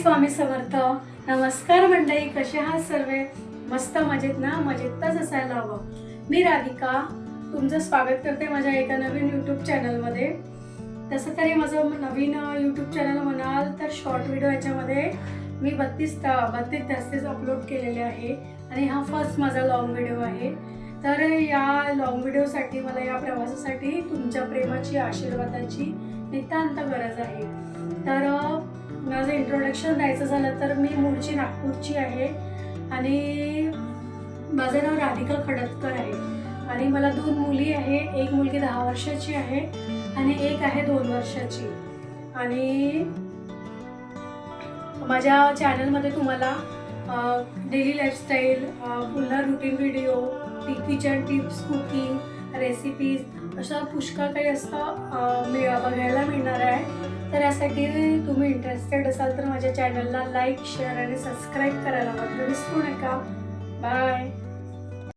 स्वामी समर्थ. नमस्कार मंडळी कसे आहात सर्व? मस्त मजेत ना? मजेतच असायला हवं. मी राधिका तुमचं स्वागत करते माझ्या एका नवीन यूट्यूब चॅनलमध्ये तसं तरी माझं नवीन यूट्यूब चॅनल म्हणाल तर शॉर्ट व्हिडिओ याच्यामध्ये मी बत्तीस बत्तीस जास्तीच अपलोड केलेले आहे आणि हा फर्स्ट माझा लॉंग व्हिडिओ आहे. तर या लॉंग व्हिडिओसाठी मला या प्रवासासाठी तुमच्या प्रेमाची आशीर्वादाची नितांत गरज आहे. तर माझं इंट्रोडक्शन द्यायचं झालं तर मी मूळची नागपूरची आहे. आणि माझं नाव राधिका खडतकर आहे. आणि मला दोन मुली आहे. एक मुलगी दहा वर्षाची आहे आणि एक आहे दोन वर्षाची. आणि माझ्या चॅनलमध्ये तुम्हाला डेली लाईफस्टाईल पुन्हा routine video kitchen tips cooking recipes अशा पुष्कळ काही असं मिळ बघायला मिळणार आहे. तर यासाठी तुम्ही इंटरेस्टेड असाल तर माझ्या चॅनलला लाईक शेअर आणि सबस्क्राईब करायला मात्र विसरू नका. बाय